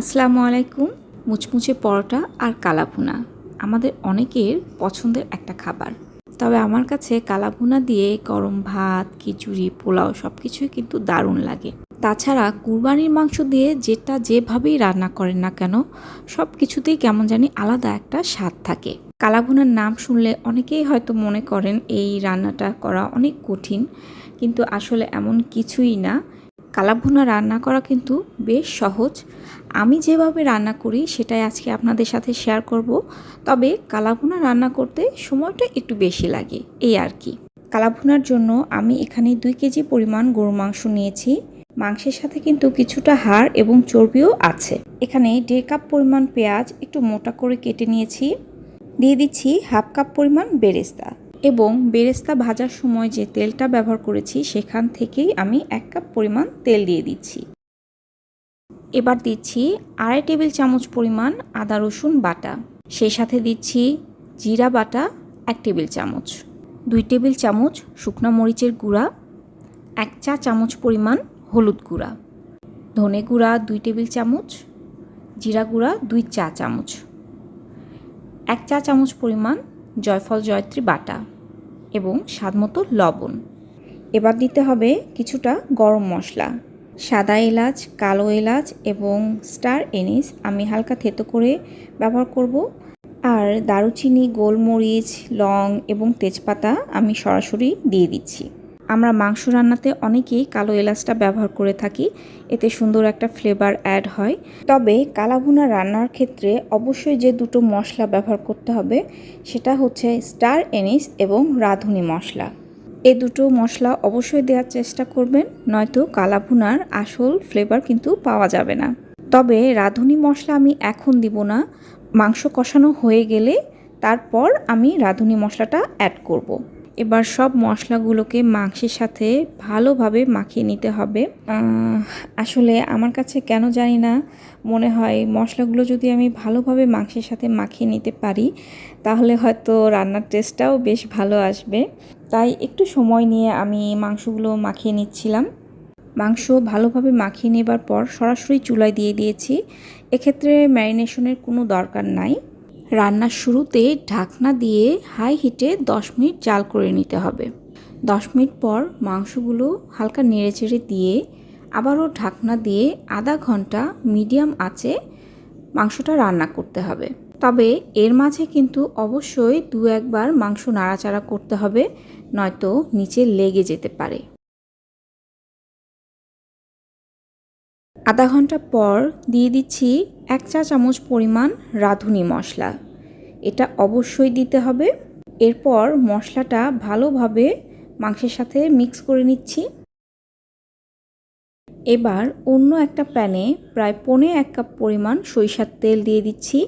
আসসালামু আলাইকুম, মুচমুচে পরোটা আর কালাভুনা। আমাদের অনেকের পছন্দের একটা খাবার। তবে আমার কাছে কালাভুনা দিয়ে গরম ভাত, খিচুড়ি, পোলাও সব কিছুই কিন্তু দারুণ লাগে। তাছাড়া কুরবানির মাংস দিয়ে যেটা যেভাবেই রান্না করেন না কেন সব কিছুতেই কেমন জানি আলাদা একটা স্বাদ থাকে। কালাভুনার নাম শুনলে অনেকেই হয়তো মনে করেন এই রান্নাটা করা অনেক কঠিন, কিন্তু আসলে এমন কিছুই না। কালাভুনা রান্না করা কিন্তু বেশ সহজ। আমি যেভাবে রান্না করি, সেটাই আজকে আপনাদের সাথে শেয়ার করব। তবে কালাভুনা রান্না করতে সময়টা একটু বেশি লাগে, এই আর কি। কালাভুনার জন্য আমি এখানে দুই কেজি পরিমাণ গরু মাংস নিয়েছি। মাংসের সাথে কিন্তু কিছুটা হাড় এবং চর্বিও আছে। এখানে দেড় কাপ পরিমাণ পেঁয়াজ একটু মোটা করে কেটে নিয়েছি। দিয়ে দিচ্ছি হাফ কাপ পরিমাণ বেরেস্তা। এবং বেরেস্তা ভাজার সময় যে তেলটা ব্যবহার করেছি, সেখান থেকেই আমি এক কাপ পরিমাণ তেল দিয়ে দিচ্ছি। এবার দিচ্ছি আড়াই টেবিল চামচ পরিমাণ আদা, রসুন বাটা। সেই সাথে দিচ্ছি জিরা বাটা এক টেবিল চামচ, দুই টেবিল চামচ শুকনো মরিচের গুঁড়া, এক চা চামচ পরিমাণ হলুদ গুঁড়া, ধনে গুঁড়া দুই টেবিল চামচ, জিরা গুঁড়া দুই চা চামচ, এক চা চামচ পরিমাণ জয়ফল, জয়ত্রী, বাটা এবং স্বাদমতো লবণ। এবার দিতে হবে কিছুটা গরম মশলা। সাদা এলাচ, কালো এলাচ এবং স্টার এনিস আমি হালকা থেতো করে ব্যবহার করব। আর দারুচিনি, গোলমরিচ, লং এবং তেজপাতা আমি সরাসরি দিয়ে দিচ্ছি। আমরা মাংস রান্নাতে অনেকেই কালো এলাচটা ব্যবহার করে থাকি, এতে সুন্দর একটা ফ্লেভার অ্যাড হয়। তবে কালাভুনা রান্নার ক্ষেত্রে অবশ্যই যে দুটো মশলা ব্যবহার করতে হবে, সেটা হচ্ছে স্টার এনিস এবং রাঁধুনি মশলা। এ দুটো মশলা অবশ্যই দেওয়ার চেষ্টা করবেন, নয়তো কালাভুনার আসল ফ্লেভার কিন্তু পাওয়া যাবে না। তবে রাঁধুনি মশলা আমি এখন দিব না, মাংস কষানো হয়ে গেলে তারপর আমি রাঁধুনি মশলাটা অ্যাড করব। এবার সব মশলাগুলোকে মাংসের সাথে ভালোভাবে মাখিয়ে নিতে হবে। আসলে আমার কাছে কেন জানি না, মনে হয় মশলাগুলো যদি আমি ভালোভাবে মাংসের সাথে মাখিয়ে নিতে পারি, তাহলে হয়তো রান্নার টেস্টটাও বেশ ভালো আসবে। তাই একটু সময় নিয়ে আমি মাংসগুলো মাখিয়ে নিচ্ছিলাম। মাংস ভালোভাবে মাখিয়ে নেবার পর সরাসরি চুলায় দিয়ে দিয়েছি। এক্ষেত্রে ম্যারিনেশনের কোনো দরকার নাই। রান্নার শুরুতে ঢাকনা দিয়ে হাই হিটে 10 মিনিট জাল করে নিতে হবে। 10 মিনিট পর মাংসগুলো হালকা নেড়েচেড়ে দিয়ে আবারও ঢাকনা দিয়ে আধা ঘণ্টা মিডিয়াম আঁচে মাংসটা রান্না করতে হবে। তবে এর মাঝে কিন্তু অবশ্যই দু একবার মাংস নাড়াচাড়া করতে হবে, নয়তো নিচে লেগে যেতে পারে। আধা ঘণ্টা পর দিয়ে দিচ্ছি এক চা চামচ পরিমাণ রাঁধুনি মশলা। এটা অবশ্যই দিতে হবে। এরপর মশলাটা ভালোভাবে মাংসের সাথে মিক্স করে নিচ্ছি। এবার অন্য একটা প্যানে প্রায় পনে এক কাপ পরিমাণ সরিষার তেল দিয়ে দিচ্ছি।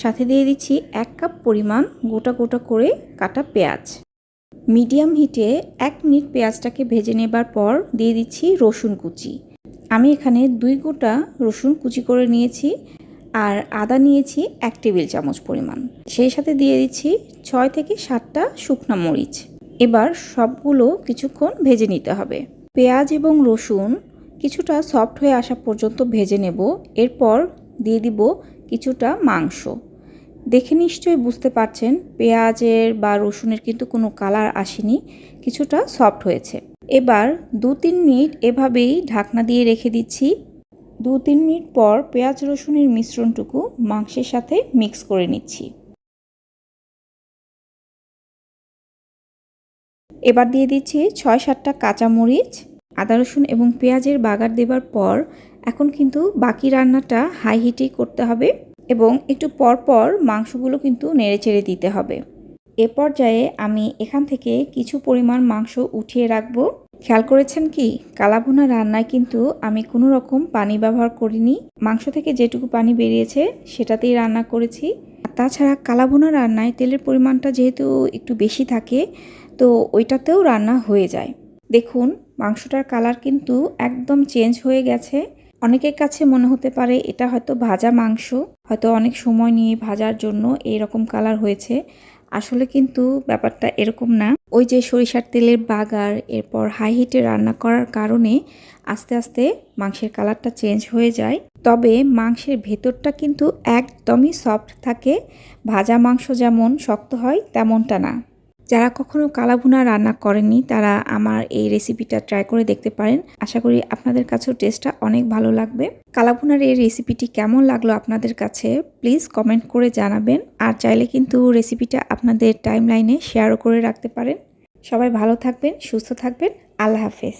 সাথে দিয়ে দিচ্ছি এক কাপ পরিমাণ গোটা গোটা করে কাটা পেঁয়াজ। মিডিয়াম হিটে এক মিনিট পেঁয়াজটাকে ভেজে নেবার পর দিয়ে দিচ্ছি রসুন কুচি। আমি এখানে দুই গোটা রসুন কুচি করে নিয়েছি আর আদা নিয়েছি এক টেবিল চামচ পরিমাণ। সেই সাথে দিয়ে দিচ্ছি ছয় থেকে সাতটা শুকনো মরিচ। এবার সবগুলো কিছুক্ষণ ভেজে নিতে হবে। পেঁয়াজ এবং রসুন কিছুটা সফট হয়ে আসা পর্যন্ত ভেজে নেব। এরপর দিয়ে দিব কিছুটা মাংস। দেখে নিশ্চয়ই বুঝতে পারছেন, পেঁয়াজের বা রসুনের কিন্তু কোনো কালার আসেনি, কিছুটা সফট হয়েছে। এবার দু তিন মিনিট এভাবেই ঢাকনা দিয়ে রেখে দিচ্ছি। দু তিন মিনিট পর পেঁয়াজ রসুনের মিশ্রণটুকু মাংসের সাথে মিক্স করে নিচ্ছি। এবার দিয়ে দিচ্ছি ছয় সাতটা কাঁচামরিচ, আদা রসুন এবং পেঁয়াজের বাগার দেবার পর এখন কিন্তু বাকি রান্নাটা হাই হিটেই করতে হবে এবং একটু পর পর মাংসগুলো কিন্তু নেড়ে চেড়ে দিতে হবে। এ পর্যায়ে আমি এখান থেকে কিছু পরিমাণ মাংস উঠিয়ে রাখব। খেয়াল করেছেন কি? কালাভুনা রান্নায় কিন্তু আমি কোনো রকম পানি ব্যবহার করিনি। মাংস থেকে যেটুকু পানি বেরিয়েছে, সেটাতেই রান্না করেছি। তাছাড়া কালাভুনা রান্নায় তেলের পরিমাণটা যেহেতু একটু বেশি থাকে, তো ওইটাতেও রান্না হয়ে যায়। দেখুন, মাংসটার কালার কিন্তু একদম চেঞ্জ হয়ে গেছে। অনেকের কাছে মনে হতে পারে এটা হয়তো ভাজা মাংস, হয়তো অনেক সময় নিয়ে ভাজার জন্য এইরকম কালার হয়েছে। আসলে কিন্তু ব্যাপারটা এরকম না। ওই যে সরিষার তেলের বাগার, এরপর হাই হিটে রান্না করার কারণে আস্তে আস্তে মাংসের কালারটা চেঞ্জ হয়ে যায়। তবে মাংসের ভেতরটা কিন্তু একদমই সফট থাকে। ভাজা মাংস যেমন শক্ত হয়, তেমনটা না। যারা কখনো কালাভুনা রান্না করেননি, তারা আমার এই রেসিপিটা ট্রাই করে দেখতে পারেন। আশা করি আপনাদের কাছেও টেস্টটা অনেক ভালো লাগবে। কালাভুনার এই রেসিপিটি কেমন লাগল আপনাদের কাছে প্লিজ কমেন্ট করে জানাবেন। আর চাইলে কিন্তু রেসিপিটা আপনাদের টাইম লাইনে শেয়ারও করে রাখতে পারেন। সবাই ভালো থাকবেন, সুস্থ থাকবেন। আল্লাহ হাফেজ।